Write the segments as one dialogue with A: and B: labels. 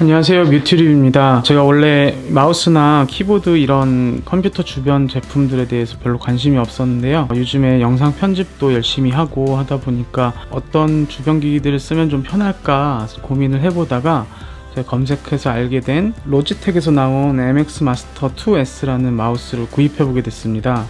A: 안녕하세요. 뮤트리입니다. 제가 원래 마우스나 키보드 이런 컴퓨터 주변 제품들에 대해서 별로 관심이 없었는데요. 요즘에 영상 편집도 열심히 하고 하다 보니까 어떤 주변 기기들을 쓰면 좀 편할까 고민을 해보다가 제가 검색해서 알게 된 로지텍에서 나온 MX 마스터 2S라는 마우스를 구입해보게 됐습니다.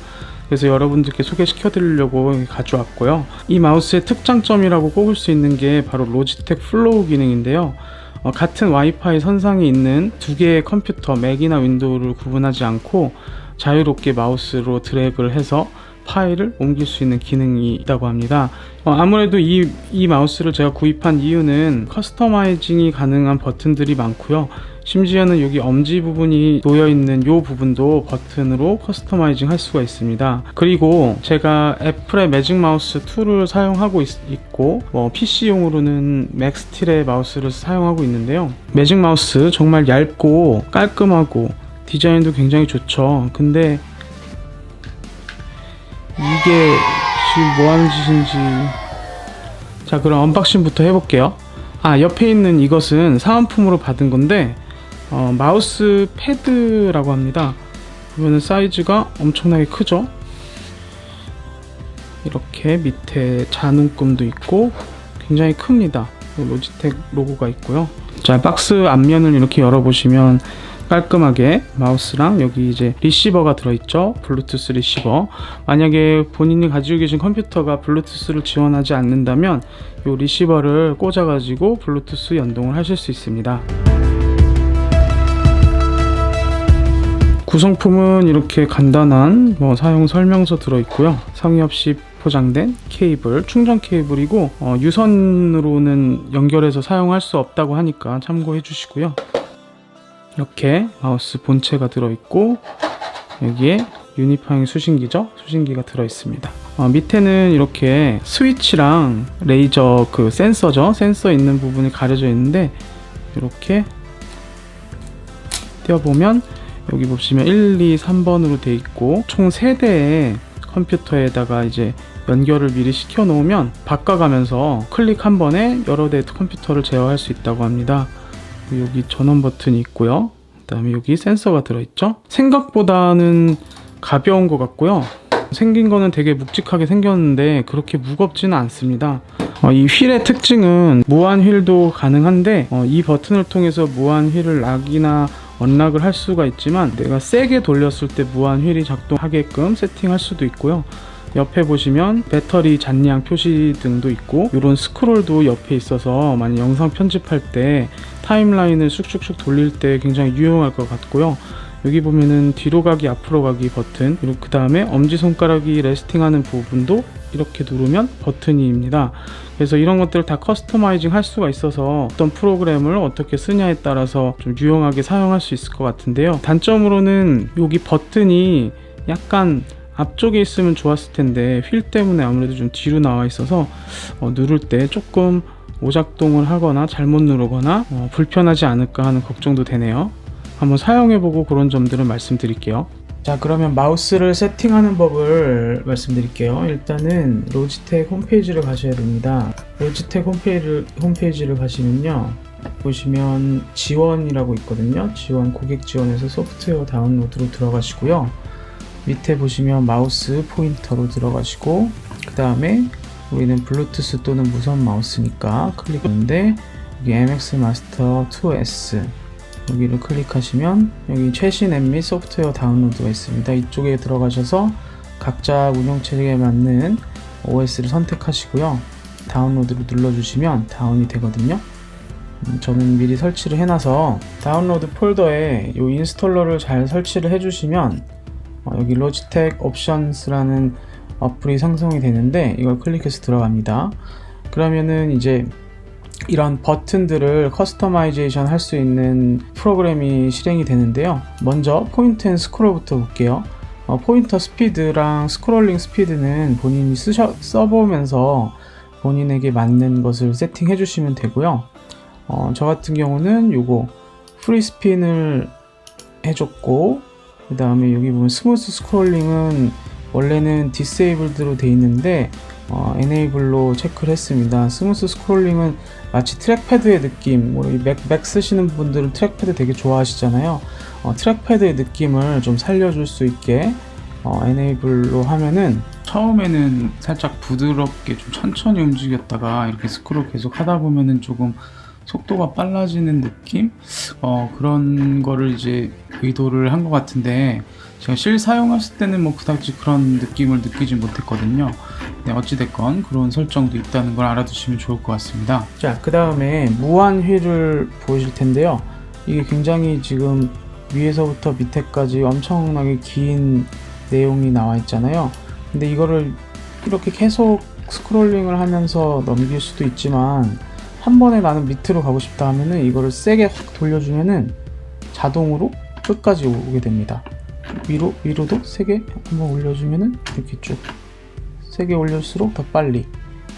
A: 그래서 여러분들께 소개시켜 드리려고 가져왔고요. 이 마우스의 특장점이라고 꼽을 수 있는 게 바로 로지텍 플로우 기능인데요 어, 같은 와이파이 선상에 있는 두 개의 컴퓨터 맥이나 윈도우를 구분하지 않고 자유롭게 마우스로 드래그를 해서 파일을 옮길 수 있는 기능이 있다고 합니다. 어, 아무래도 이, 이 마우스를 제가 구입한 이유는 커스터마이징이 가능한 버튼들이 많고요. 심지어는 여기 엄지 부분이 놓여 있는 이 부분도 버튼으로 커스터마이징 할 수가 있습니다. 그리고 제가 애플의 매직 마우스 2를 사용하고 있, 고 뭐 PC용으로는 맥스틸의 마우스를 사용하고 있는데요. 매직 마우스 정말 얇고 깔끔하고 디자인도 굉장히 좋죠. 근데 이게 지금 뭐 하는 짓인지 자 그럼 언박싱부터 해볼게요 아 옆에 있는 이것은 사은품으로 받은 건데 어, 마우스 패드라고 합니다. 보면은 사이즈가 엄청나게 크죠? 이렇게 밑에 잔움금도 있고 굉장히 큽니다. 로지텍 로고가 있고요. 자 박스 앞면을 이렇게 열어보시면 깔끔하게 마우스랑 여기 이제 리시버가 들어있죠? 블루투스 리시버. 만약에 본인이 가지고 계신 컴퓨터가 블루투스를 지원하지 않는다면 이 리시버를 꽂아 가지고 블루투스 연동을 하실 수 있습니다 구성품은 이렇게 간단한 뭐 사용 설명서 들어있고요. 상의 없이 포장된 케이블 충전 케이블이고 어, 유선으로는 연결해서 사용할 수 없다고 하니까 참고해 주시고요. 이렇게 마우스 본체가 들어있고 여기에 유니파잉 수신기죠? 수신기가 들어있습니다. 어, 밑에는 이렇게 스위치랑 레이저 그 센서죠? 센서 있는 부분이 가려져 있는데 이렇게 띄워보면 여기 보시면 1, 2, 3번으로 돼 있고 총 3대의 컴퓨터에다가 이제 연결을 미리 시켜 놓으면 바꿔가면서 클릭 한 번에 여러 대 컴퓨터를 제어할 수 있다고 합니다 여기 전원 버튼이 있고요. 그다음에 여기 센서가 들어있죠. 생각보다는 가벼운 것 같고요. 생긴 거는 되게 묵직하게 생겼는데 그렇게 무겁지는 않습니다. 어, 이 휠의 특징은 무한 휠도 가능한데 어, 이 버튼을 통해서 무한 휠을 락이나 언락을 할 수가 있지만 내가 세게 돌렸을 때 무한 휠이 작동하게끔 세팅할 수도 있고요. 옆에 보시면 배터리 잔량 표시 등도 있고 이런 스크롤도 옆에 있어서 만약 영상 편집할 때 타임라인을 쑥쑥쑥 돌릴 때 굉장히 유용할 것 같고요 여기 보면은 뒤로 가기 앞으로 가기 버튼 그리고 그 다음에 엄지손가락이 레스팅하는 부분도 이렇게 누르면 버튼입니다 그래서 이런 것들을 다 커스터마이징 할 수가 있어서 어떤 프로그램을 어떻게 쓰냐에 따라서 좀 유용하게 사용할 수 있을 것 같은데요 단점으로는 여기 버튼이 약간 앞쪽에 있으면 좋았을 텐데 휠 때문에 아무래도 좀 뒤로 나와 있어서 어, 누를 때 조금 오작동을 하거나 잘못 누르거나 어, 불편하지 않을까 하는 걱정도 되네요. 한번 사용해보고 그런 점들을 말씀드릴게요. 자 그러면 마우스를 세팅하는 법을 말씀드릴게요. 일단은 로지텍 홈페이지를 가셔야 됩니다. 로지텍 홈페이지를, 홈페이지를 가시면요. 보시면 지원이라고 있거든요. 지원 고객 지원에서 소프트웨어 다운로드로 들어가시고요. 밑에 보시면 마우스 포인터로 들어가시고 그 다음에 우리는 블루투스 또는 무선 마우스니까 클릭하는데 여기 MX 마스터 2S 여기를 클릭하시면 여기 최신 앱 및 소프트웨어 다운로드가 있습니다. 이쪽에 들어가셔서 각자 운영체제에 맞는 OS를 선택하시고요. 다운로드를 눌러주시면 다운이 되거든요. 음, 저는 미리 설치를 해놔서 다운로드 폴더에 이 인스톨러를 잘 설치를 해주시면 어, 여기 로지텍 옵션스라는 어플이 상성이 되는데 이걸 클릭해서 들어갑니다. 그러면은 이제 이런 버튼들을 커스터마이제이션 할 수 있는 프로그램이 실행이 되는데요. 먼저 포인트 앤 스크롤부터 볼게요. 어, 포인터 스피드랑 스크롤링 스피드는 본인이 쓰셔, 써보면서 본인에게 맞는 것을 세팅해 주시면 되고요. 어, 저 같은 경우는 요거 프리 스핀을 해줬고 그 다음에 여기 보면 스무스 스크롤링은 원래는 디세이블드로 돼 있는데 어, 에네이블로 체크를 했습니다. 스무스 스크롤링은 마치 트랙패드의 느낌, 뭐, 이 맥, 맥 쓰시는 분들은 트랙패드 되게 좋아하시잖아요. 어, 트랙패드의 느낌을 좀 살려줄 수 있게 어, 에네이블로 하면은 처음에는 살짝 부드럽게 좀 천천히 움직였다가 이렇게 스크롤 계속 하다 보면은 조금 속도가 빨라지는 느낌? 어, 그런 거를 이제 의도를 한 것 같은데 제가 실 사용했을 때는 뭐 그다지 그런 느낌을 느끼지 못했거든요. 네, 어찌됐건 그런 설정도 있다는 걸 알아두시면 좋을 것 같습니다. 자, 그 다음에 무한 휠을 보실 텐데요. 이게 굉장히 지금 위에서부터 밑에까지 엄청나게 긴 내용이 나와 있잖아요. 근데 이거를 이렇게 계속 스크롤링을 하면서 넘길 수도 있지만 한 번에 나는 밑으로 가고 싶다 하면은 이거를 세게 확 돌려주면은 자동으로 끝까지 오게 됩니다. 위로 위로도 세게 한번 올려주면은 이렇게 쭉 세게 올릴수록 더 빨리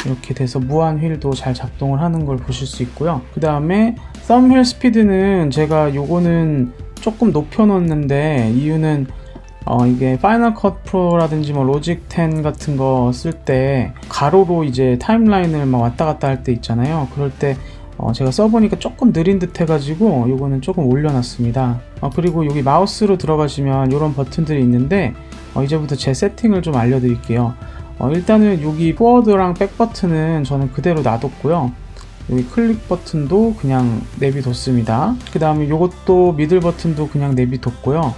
A: 이렇게 돼서 무한 휠도 잘 작동을 하는 걸 보실 수 있고요. 그 다음에 썸휠 스피드는 제가 요거는 조금 높여놓는데 이유는 어 이게 파이널 컷 프로라든지 뭐 로직 10 같은 거 쓸 때 가로로 이제 타임라인을 막 왔다 갔다 할 때 있잖아요. 그럴 때 어, 제가 써보니까 조금 느린 듯 해가지고 요거는 조금 올려놨습니다. 어, 그리고 여기 마우스로 들어가시면 이런 버튼들이 있는데 어, 이제부터 제 세팅을 좀 알려드릴게요. 어, 일단은 여기 포워드랑 백 버튼은 저는 그대로 놔뒀고요. 여기 클릭 버튼도 그냥 내비뒀습니다. 그 다음에 요것도 미들 버튼도 그냥 내비뒀고요.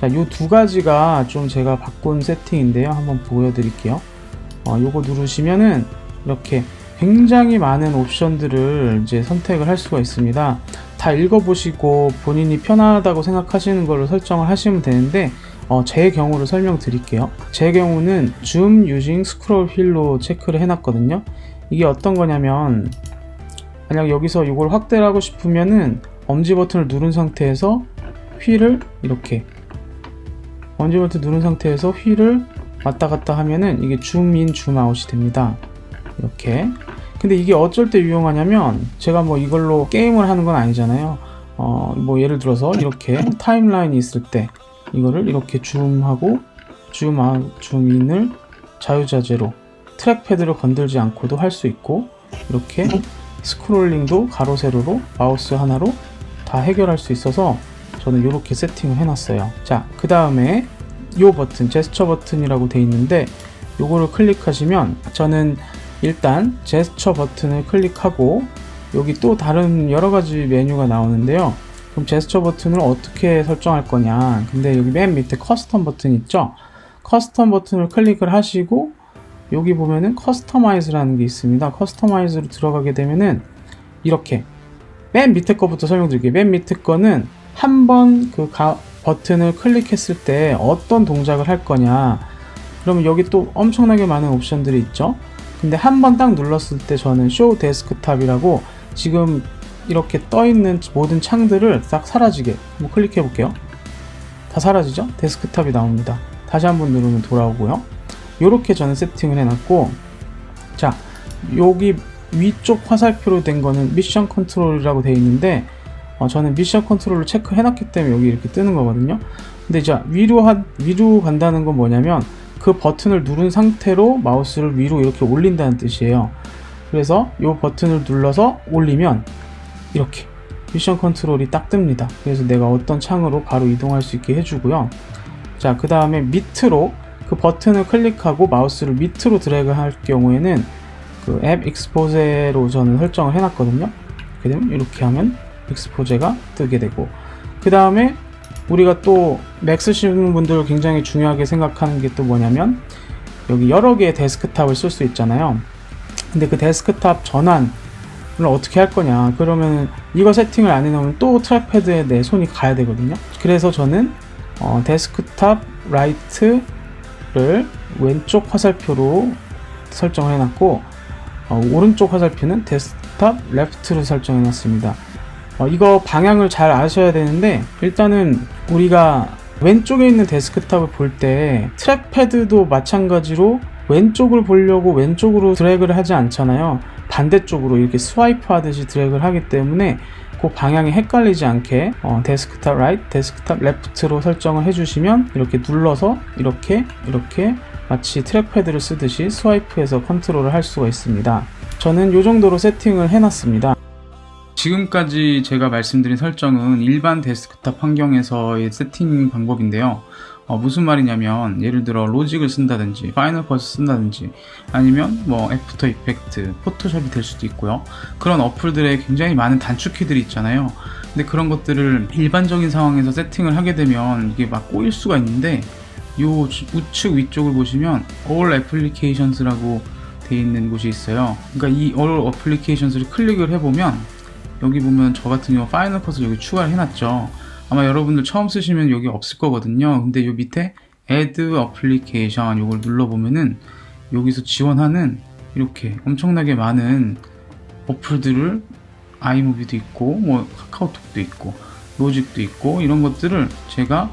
A: 자, 요 두 가지가 좀 제가 바꾼 세팅인데요. 한번 보여드릴게요. 어, 요거 누르시면은 이렇게 굉장히 많은 옵션들을 이제 선택을 할 수가 있습니다. 다 읽어보시고 본인이 편하다고 생각하시는 걸로 설정을 하시면 되는데 어, 제 경우를 설명드릴게요. 제 경우는 줌 유징 스크롤 휠로 체크를 해놨거든요. 이게 어떤 거냐면 만약 여기서 이걸 확대를 하고 싶으면은 엄지 버튼을 누른 상태에서 휠을 이렇게 엄지 버튼 누른 상태에서 휠을 왔다 갔다 하면은 이게 줌인 줌아웃이 됩니다. 이렇게. 근데 이게 어쩔 때 유용하냐면 제가 뭐 이걸로 게임을 하는 건 아니잖아요. 어 뭐 예를 들어서 이렇게 타임라인이 있을 때 이거를 이렇게 줌하고 줌아웃 줌인을 자유자재로 트랙패드를 건들지 않고도 할 수 있고 이렇게 스크롤링도 가로 세로로 마우스 하나로 다 해결할 수 있어서 저는 이렇게 세팅을 해놨어요. 자그 다음에 이 버튼 제스처 버튼이라고 돼 있는데 요거를 클릭하시면 저는 일단 제스처 버튼을 클릭하고 여기 또 다른 여러 가지 메뉴가 나오는데요. 그럼 제스처 버튼을 어떻게 설정할 거냐. 근데 여기 맨 밑에 커스텀 버튼 있죠? 커스텀 버튼을 클릭을 하시고 여기 보면은 커스터마이즈라는 게 있습니다. 커스터마이즈로 들어가게 되면은 이렇게 맨 밑에 거부터 설명드릴게요. 맨 밑에 거는 한 번 그 버튼을 클릭했을 때 어떤 동작을 할 거냐. 그러면 여기 또 엄청나게 많은 옵션들이 있죠. 근데 한 번 딱 눌렀을 때 저는 쇼 데스크탑이라고 지금 이렇게 떠 있는 모든 창들을 싹 사라지게 한번 클릭해 볼게요. 다 사라지죠? 데스크탑이 나옵니다. 다시 한번 누르면 돌아오고요. 이렇게 저는 세팅을 해놨고, 자, 여기 위쪽 화살표로 된 거는 미션 컨트롤이라고 되어 있는데, 어, 저는 미션 컨트롤을 체크해 놨기 때문에 여기 이렇게 뜨는 거거든요. 근데 이제 위로 한, 위로 간다는 건 뭐냐면, 그 버튼을 누른 상태로 마우스를 위로 이렇게 올린다는 뜻이에요. 그래서 이 버튼을 눌러서 올리면 이렇게 미션 컨트롤이 딱 뜹니다. 그래서 내가 어떤 창으로 바로 이동할 수 있게 해주고요. 자, 그 다음에 밑으로 그 버튼을 클릭하고 마우스를 밑으로 드래그 할 경우에는 그 앱 익스포제로 저는 설정을 해놨거든요. 이렇게 되면 이렇게 하면 익스포제가 뜨게 되고 그 다음에 우리가 또 맥 쓰시는 분들 굉장히 중요하게 생각하는 게 또 뭐냐면 여기 여러 개의 데스크탑을 쓸 수 있잖아요. 근데 그 데스크탑 전환을 어떻게 할 거냐. 그러면 이거 세팅을 안 해놓으면 또 트랙패드에 내 손이 가야 되거든요. 그래서 저는 어, 데스크탑 라이트를 왼쪽 화살표로 설정을 해놨고 어, 오른쪽 화살표는 데스크탑 레프트로 설정해 놨습니다. 어, 이거 방향을 잘 아셔야 되는데 일단은 우리가 왼쪽에 있는 데스크탑을 볼 때 트랙패드도 마찬가지로 왼쪽을 보려고 왼쪽으로 드래그를 하지 않잖아요. 반대쪽으로 이렇게 스와이프 하듯이 드래그를 하기 때문에 그 방향이 헷갈리지 않게 어, 데스크탑 라이트, 데스크탑 레프트로 설정을 해주시면 이렇게 눌러서 이렇게 이렇게 마치 트랙패드를 쓰듯이 스와이프해서 컨트롤을 할 수가 있습니다. 저는 이 정도로 세팅을 해놨습니다. 지금까지 제가 말씀드린 설정은 일반 데스크탑 환경에서의 세팅 방법인데요. 어, 무슨 말이냐면 예를 들어 로직을 쓴다든지 파이널 컷을 쓴다든지 아니면 뭐 애프터 이펙트, 포토샵이 될 수도 있고요. 그런 어플들에 굉장히 많은 단축키들이 있잖아요. 근데 그런 것들을 일반적인 상황에서 세팅을 하게 되면 이게 막 꼬일 수가 있는데 요 주- 우측 위쪽을 보시면 All Applications라고 돼 있는 곳이 있어요. 그러니까 이 All Applications를 클릭을 해보면 여기 보면 저 같은 경우 파이널 컷을 여기 추가를 해놨죠. 아마 여러분들 처음 쓰시면 여기 없을 거거든요. 근데 요 밑에 Add Application 요걸 눌러보면은 여기서 지원하는 이렇게 엄청나게 많은 어플들을 아이무비도 있고 뭐 카카오톡도 있고 로직도 있고 이런 것들을 제가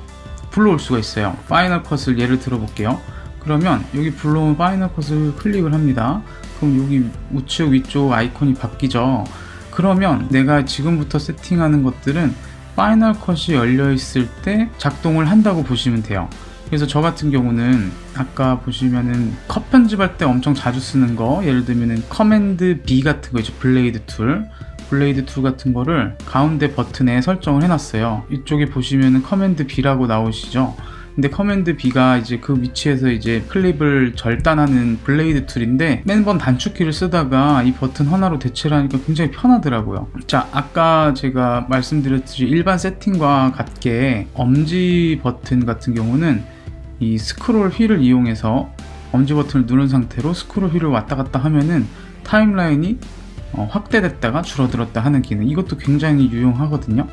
A: 불러올 수가 있어요. 파이널 컷을 예를 들어 볼게요. 그러면 여기 불러온 파이널 컷을 클릭을 합니다. 그럼 여기 우측 위쪽 아이콘이 바뀌죠. 그러면 내가 지금부터 세팅하는 것들은 파이널 컷이 열려 있을 때 작동을 한다고 보시면 돼요. 그래서 저 같은 경우는 아까 보시면은 컷 편집할 때 엄청 자주 쓰는 거 예를 들면은 커맨드 B 같은 거 있죠. 블레이드 툴. 블레이드 툴 같은 거를 가운데 버튼에 설정을 해놨어요. 이쪽에 보시면은 커맨드 B라고 나오시죠 근데 커맨드 B가 이제 그 위치에서 이제 클립을 절단하는 블레이드 툴인데 매번 단축키를 쓰다가 이 버튼 하나로 대체를 하니까 굉장히 편하더라고요. 자, 아까 제가 말씀드렸듯이 일반 세팅과 같게 엄지 버튼 같은 경우는 이 스크롤 휠을 이용해서 엄지 버튼을 누른 상태로 스크롤 휠을 왔다 갔다 하면은 타임라인이 어, 확대됐다가 줄어들었다 하는 기능 이것도 굉장히 유용하거든요.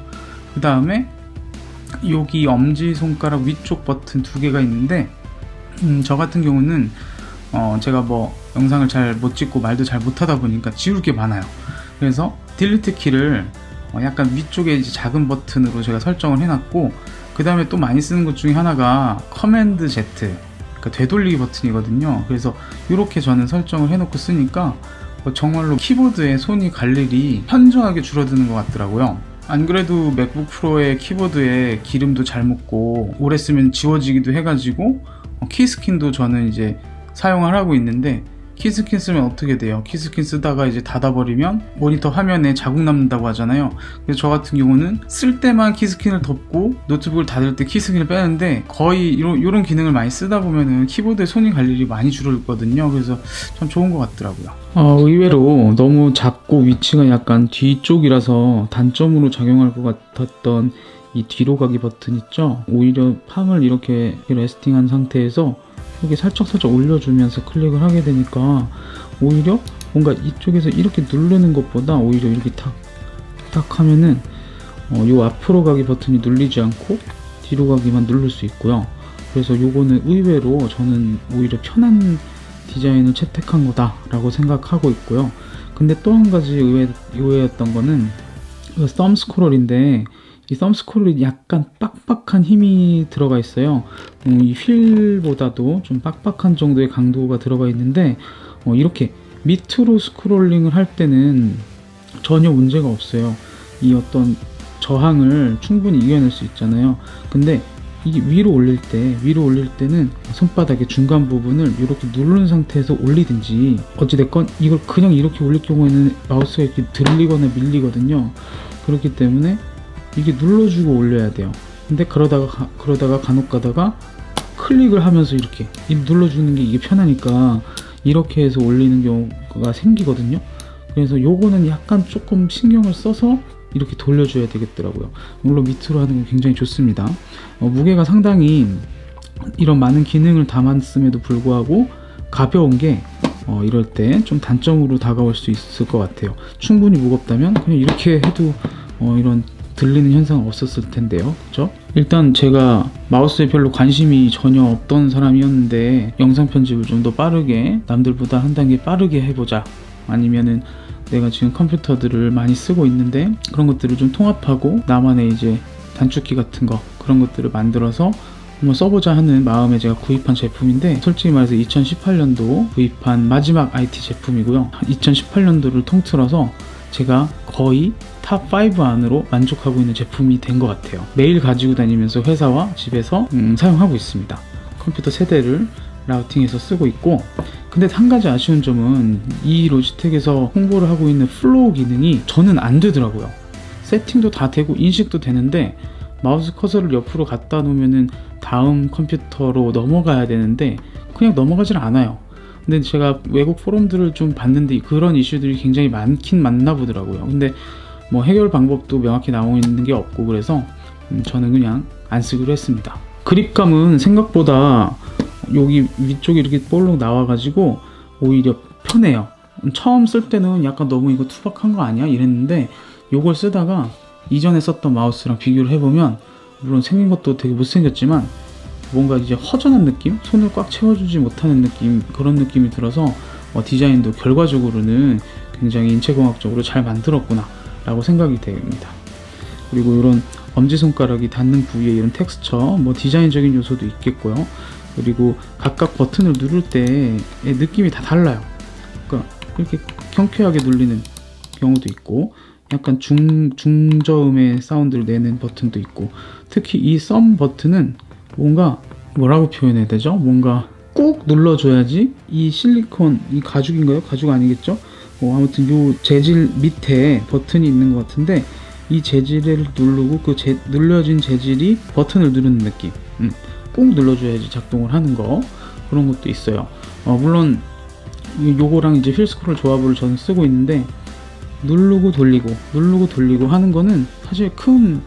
A: 그 다음에 여기 엄지 손가락 위쪽 버튼 두 개가 있는데 음, 저 같은 경우는 어, 제가 뭐 영상을 잘 못 찍고 말도 잘 못하다 보니까 지울 게 많아요. 그래서 딜리트 키를 어, 약간 위쪽에 이제 작은 버튼으로 제가 설정을 해놨고 그 다음에 또 많이 쓰는 것 중에 하나가 커맨드 Z 그러니까 되돌리기 버튼이거든요. 그래서 이렇게 저는 설정을 해놓고 쓰니까 어, 정말로 키보드에 손이 갈 일이 현저하게 줄어드는 것 같더라고요. 안 그래도 맥북 프로의 키보드에 기름도 잘 묻고 오래 쓰면 지워지기도 해가지고 어, 키스킨도 저는 이제 사용을 하고 있는데 키스킨 쓰면 어떻게 돼요? 키스킨 쓰다가 이제 닫아버리면 모니터 화면에 자국 남는다고 하잖아요. 그래서 저 같은 경우는 쓸 때만 키스킨을 덮고 노트북을 닫을 때 키스킨을 빼는데 거의 이런, 이런 기능을 많이 쓰다 보면은 키보드에 손이 갈 일이 많이 줄어들거든요. 그래서 참 좋은 것 같더라고요. 어, 의외로 너무 작고 위치가 약간 뒤쪽이라서 단점으로 작용할 것 같았던 이 뒤로 가기 버튼 있죠? 오히려 팜을 이렇게 레스팅한 상태에서 이렇게 살짝살짝 올려주면서 클릭을 하게 되니까 오히려 뭔가 이쪽에서 이렇게 누르는 것보다 오히려 이렇게 탁, 탁 하면은 어, 요 앞으로 가기 버튼이 눌리지 않고 뒤로 가기만 누를 수 있고요. 그래서 요거는 의외로 저는 오히려 편한 디자인을 채택한 거다라고 생각하고 있고요. 근데 또 한 가지 의외, 의외였던 거는 썸 스크롤인데 이 썸 스크롤이 약간 빡빡한 힘이 들어가 있어요. 어, 이 휠보다도 좀 빡빡한 정도의 강도가 들어가 있는데 어, 이렇게 밑으로 스크롤링을 할 때는 전혀 문제가 없어요. 이 어떤 저항을 충분히 이겨낼 수 있잖아요. 근데 이게 위로 올릴 때 위로 올릴 때는 손바닥의 중간 부분을 이렇게 누른 상태에서 올리든지 어찌됐건 이걸 그냥 이렇게 올릴 경우에는 마우스가 이렇게 들리거나 밀리거든요 그렇기 때문에 이게 눌러주고 올려야 돼요. 근데 그러다가 가- 그러다가 간혹 가다가 클릭을 하면서 이렇게 이 눌러주는 게 이게 편하니까 이렇게 해서 올리는 경우가 생기거든요. 그래서 요거는 약간 조금 신경을 써서 이렇게 돌려줘야 되겠더라고요. 물론 밑으로 하는 건 굉장히 좋습니다. 어, 무게가 상당히 이런 많은 기능을 담았음에도 불구하고 가벼운 게 어, 이럴 때 좀 단점으로 다가올 수 있을 것 같아요. 충분히 무겁다면 그냥 이렇게 해도 어, 이런 들리는 현상은 없었을 텐데요. 그죠? 일단 제가 마우스에 별로 관심이 전혀 없던 사람이었는데 영상 편집을 좀 더 빠르게 남들보다 한 단계 빠르게 해보자 아니면은 내가 지금 컴퓨터들을 많이 쓰고 있는데 그런 것들을 좀 통합하고 나만의 이제 단축키 같은 거 그런 것들을 만들어서 한번 써보자 하는 마음에 제가 구입한 제품인데 솔직히 말해서 2018년도 구입한 마지막 IT 제품이고요 2018년도를 통틀어서 제가 거의 탑5 안으로 만족하고 있는 제품이 된 것 같아요 매일 가지고 다니면서 회사와 집에서 음, 사용하고 있습니다 컴퓨터 세대를 라우팅해서 쓰고 있고 근데 한 가지 아쉬운 점은 이 로지텍에서 홍보를 하고 있는 플로우 기능이 저는 안 되더라고요. 세팅도 다 되고 인식도 되는데 마우스 커서를 옆으로 갖다 놓으면은 다음 컴퓨터로 넘어가야 되는데 그냥 넘어가질 않아요. 근데 제가 외국 포럼들을 좀 봤는데 그런 이슈들이 굉장히 많긴 많나 보더라고요. 근데 뭐 해결 방법도 명확히 나오고 있는 게 없고 그래서 음, 저는 그냥 안 쓰기로 했습니다. 그립감은 생각보다 여기 위쪽이 이렇게 볼록 나와가지고 오히려 편해요. 처음 쓸 때는 약간 너무 이거 투박한 거 아니야? 이랬는데 요걸 쓰다가 이전에 썼던 마우스랑 비교를 해보면 물론 생긴 것도 되게 못생겼지만 뭔가 이제 허전한 느낌? 손을 꽉 채워주지 못하는 느낌 그런 느낌이 들어서 어, 디자인도 결과적으로는 굉장히 인체공학적으로 잘 만들었구나 라고 생각이 됩니다. 그리고 이런 엄지손가락이 닿는 부위에 이런 텍스처, 뭐 디자인적인 요소도 있겠고요. 그리고 각각 버튼을 누를 때의 느낌이 다 달라요. 그러니까 이렇게 경쾌하게 눌리는 경우도 있고, 약간 중, 중저음의 사운드를 내는 버튼도 있고, 특히 이 썸 버튼은 뭔가 뭐라고 표현해야 되죠? 뭔가 꾹 눌러줘야지 이 실리콘, 이 가죽인가요? 가죽 아니겠죠? 뭐 아무튼 요 재질 밑에 버튼이 있는 것 같은데 이 재질을 누르고 그 재- 눌려진 재질이 버튼을 누르는 느낌. 음, 꾹 눌러줘야지 작동을 하는 거 그런 것도 있어요. 어, 물론 이- 요거랑 이제 휠 스크롤 조합을 저는 쓰고 있는데 누르고 돌리고 누르고 돌리고 하는 거는 사실 큰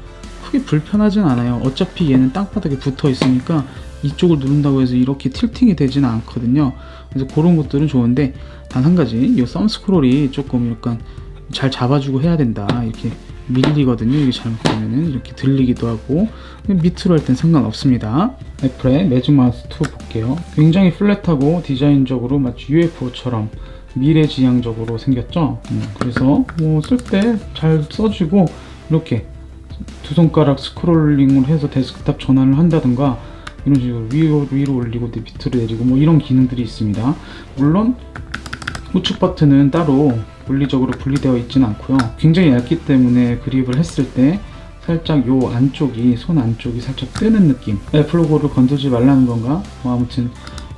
A: 크게 불편하진 않아요. 어차피 얘는 땅바닥에 붙어 있으니까 이쪽을 누른다고 해서 이렇게 틸팅이 되지는 않거든요. 그래서 그런 것들은 좋은데 단 한 가지 이 썸 스크롤이 조금 약간 잘 잡아주고 해야 된다. 이렇게 밀리거든요. 이게 잘못되면은 이렇게 들리기도 하고. 밑으로 할 땐 상관없습니다. 애플의 매직 마우스 2 볼게요. 굉장히 플랫하고 디자인적으로 마치 UFO처럼 미래지향적으로 생겼죠? 음, 그래서 뭐 쓸 때 잘 써지고 이렇게 두 손가락 스크롤링을 해서 데스크탑 전환을 한다든가 이런 식으로 위로, 위로 올리고 밑으로 내리고 뭐 이런 기능들이 있습니다 물론 우측 버튼은 따로 물리적으로 분리되어 있지는 않고요. 굉장히 얇기 때문에 그립을 했을 때 살짝 요 안쪽이 손 안쪽이 살짝 뜨는 느낌. 애플 로고를 건들지 말라는 건가? 뭐 아무튼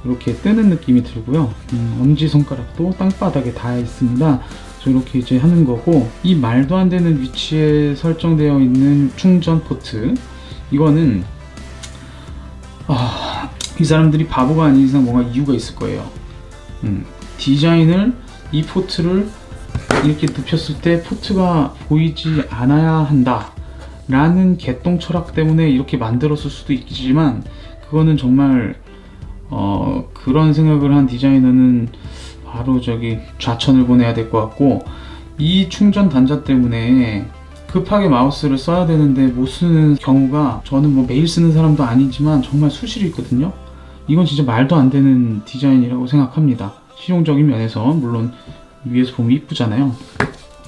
A: 이렇게 뜨는 느낌이 들고요. 음, 엄지 손가락도 땅바닥에 닿아 있습니다. 이렇게 이제 하는 거고 이 말도 안 되는 위치에 설정되어 있는 충전 포트 이거는 아, 이 사람들이 바보가 아닌 이상 뭔가 이유가 있을 거예요. 음, 디자인을 이 포트를 이렇게 눕혔을 때 포트가 보이지 않아야 한다 라는 개똥 철학 때문에 이렇게 만들었을 수도 있지만 그거는 정말 어, 그런 생각을 한 디자이너는 바로 저기 좌천을 보내야 될 것 같고 이 충전 단자 때문에 급하게 마우스를 써야 되는데 못 쓰는 경우가 저는 뭐 매일 쓰는 사람도 아니지만 정말 수시로 있거든요 이건 진짜 말도 안 되는 디자인이라고 생각합니다 실용적인 면에서 물론 위에서 보면 이쁘잖아요.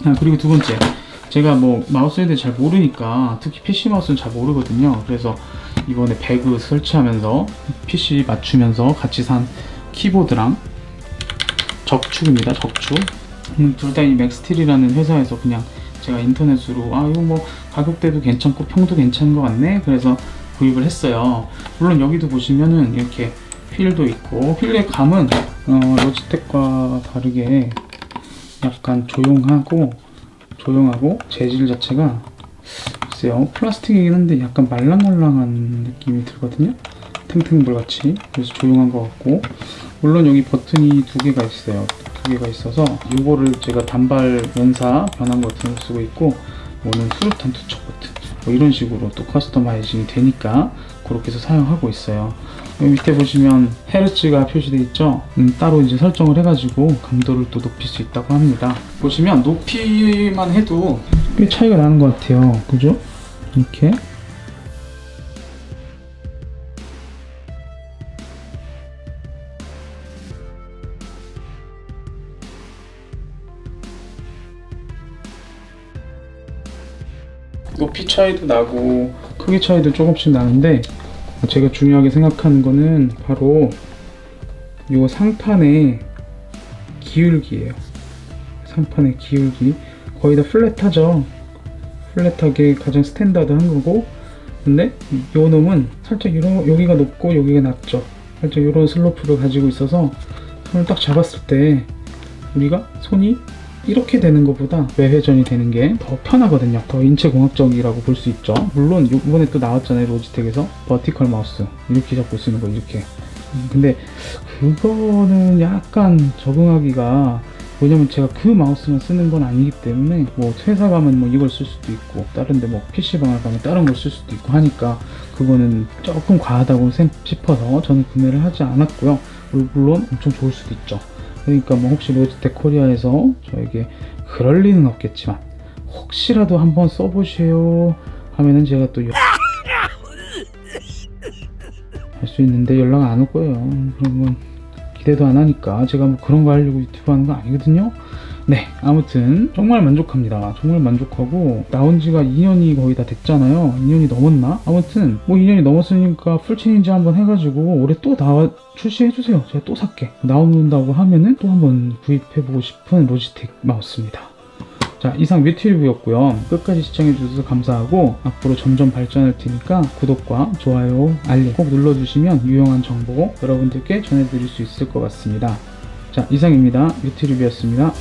A: 아, 그리고 두 번째, 제가 뭐 마우스에 대해 잘 모르니까 특히 PC 마우스는 잘 모르거든요. 그래서 이번에 배그 설치하면서 PC 맞추면서 같이 산 키보드랑 적축입니다. 적축. 음, 둘다 이 맥스틸이라는 회사에서 그냥 제가 인터넷으로 아 이거 뭐 가격대도 괜찮고 평도 괜찮은 것 같네. 그래서 구입을 했어요. 물론 여기도 보시면은 이렇게 휠도 있고 휠의 감은 어, 로지텍과 다르게 약간 조용하고 조용하고 재질 자체가 글쎄요 플라스틱이긴 한데 약간 말랑말랑한 느낌이 들거든요 탱탱볼 같이 그래서 조용한 것 같고 물론 여기 버튼이 두 개가 있어요. 두 개가 있어서 이거를 제가 단발 연사 변환 버튼을 쓰고 있고 이거는 수류탄 투척 버튼. 뭐 이런 식으로 또 커스터마이징이 되니까 그렇게 해서 사용하고 있어요. 여기 밑에 보시면 헤르츠가 표시되어 있죠? 음, 따로 이제 설정을 해가지고 감도를 또 높일 수 있다고 합니다. 보시면 높이만 해도 꽤 차이가 나는 것 같아요. 그죠? 이렇게 높이 차이도 나고 크기 차이도 조금씩 나는데 제가 중요하게 생각하는 거는 바로 요 상판의 기울기예요. 상판의 기울기 거의 다 플랫하죠. 플랫하게 가장 스탠다드한 거고 근데 요 놈은 살짝 이런 여기가 높고 여기가 낮죠. 살짝 이런 슬로프를 가지고 있어서 손을 딱 잡았을 때 우리가 손이 이렇게 되는 것보다 외회전이 되는 게 더 편하거든요. 더 인체공학적이라고 볼 수 있죠. 물론 이번에 또 나왔잖아요. 로지텍에서 버티컬 마우스 이렇게 잡고 쓰는 거 이렇게. 음, 근데 그거는 약간 적응하기가 왜냐면 제가 그 마우스만 쓰는 건 아니기 때문에 뭐 회사 가면 뭐 이걸 쓸 수도 있고 다른데 뭐 PC방을 가면 다른 걸 쓸 수도 있고 하니까 그거는 조금 과하다고 생- 싶어서 저는 구매를 하지 않았고요. 물론 엄청 좋을 수도 있죠. 그러니까 뭐 혹시 로지텍 코리아에서 저에게 그럴 리는 없겠지만 혹시라도 한번 써보세요 하면은 제가 또 할 수 있는데 연락 안 올 거예요. 그런 건 기대도 안 하니까 제가 뭐 그런 거 하려고 유튜브 하는 거 아니거든요. 네, 아무튼 정말 만족합니다. 정말 만족하고 나온 지가 2년이 거의 다 됐잖아요. 2년이 넘었나? 아무튼 뭐 2년이 넘었으니까 풀 체인지 한번 해가지고 올해 또 나와 출시해주세요. 제가 또 살게. 나온다고 하면은 또 한번 구입해보고 싶은 로지텍 마우스입니다. 자 이상 뮤티 리뷰였고요 끝까지 시청해주셔서 감사하고 앞으로 점점 발전할 테니까 구독과 좋아요 알림 꼭 눌러주시면 유용한 정보 여러분들께 전해드릴 수 있을 것 같습니다 자 이상입니다 뮤티 리뷰였습니다